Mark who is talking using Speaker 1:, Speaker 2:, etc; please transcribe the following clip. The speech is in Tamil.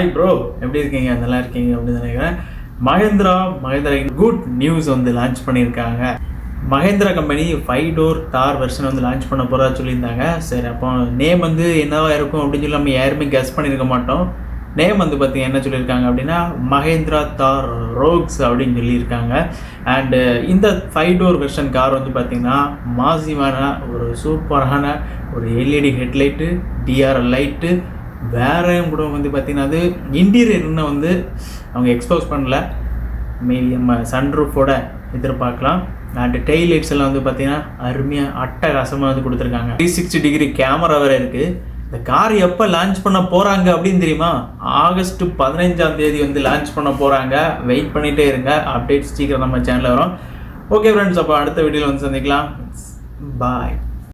Speaker 1: ஹாய் ப்ரோ எப்படி இருக்கீங்க? நல்லா இருக்கீங்க அப்படின்னு நினைக்கிறேன். மகேந்திரா மகேந்திரா குட் நியூஸ் வந்து லான்ச் பண்ணியிருக்காங்க. Mahindra company five door Thar version வந்து லான்ச் பண்ண போகிறதா சொல்லியிருந்தாங்க. சரி அப்போ நேம் வந்து என்னவா இருக்கும் அப்படின்னு சொல்லி நம்ம யாருமே கெஸ் பண்ணியிருக்க மாட்டோம். நேம் வந்து பார்த்தீங்கன்னா என்ன சொல்லியிருக்காங்க அப்படின்னா மகேந்திரா தார் ரோக்ஸ் அப்படின்னு சொல்லியிருக்காங்க. அண்டு இந்த ஃபைவ் டோர் வெர்ஷன் கார் வந்து பார்த்திங்கன்னா மாசிவான ஒரு சூப்பரான ஒரு எல்இடி ஹெட்லைட்டு டிஆர்எல் லைட்டு வேறு கூட வந்து பார்த்திங்கன்னா அது இன்டீரியர்னு வந்து அவங்க எக்ஸ்போஸ் பண்ணல. மேபி நம்ம சன்ரூஃபோட எதிர்பார்க்கலாம். அண்ட் டெய்ல் லைட்ஸ் எல்லாம் வந்து பார்த்தீங்கன்னா அருமையாக அட்டகாசமாக வந்து கொடுத்துருக்காங்க. த்ரீ சிக்ஸ்டி டிகிரி கேமரா வேறு இருக்குது இந்த கார் எப்போ லான்ச் பண்ண போகிறாங்க அப்படின்னு தெரியுமா? ஆகஸ்ட் பதினைஞ்சாம் தேதி வந்து லான்ச் பண்ண போகிறாங்க வெயிட் பண்ணிகிட்டே இருங்க. அப்டேட்ஸ் சீக்கிரம் நம்ம சேனலில் வரும். ஓகே ஃப்ரெண்ட்ஸ் அப்போ அடுத்த வீடியோவில் வந்து சந்திக்கலாம். பாய்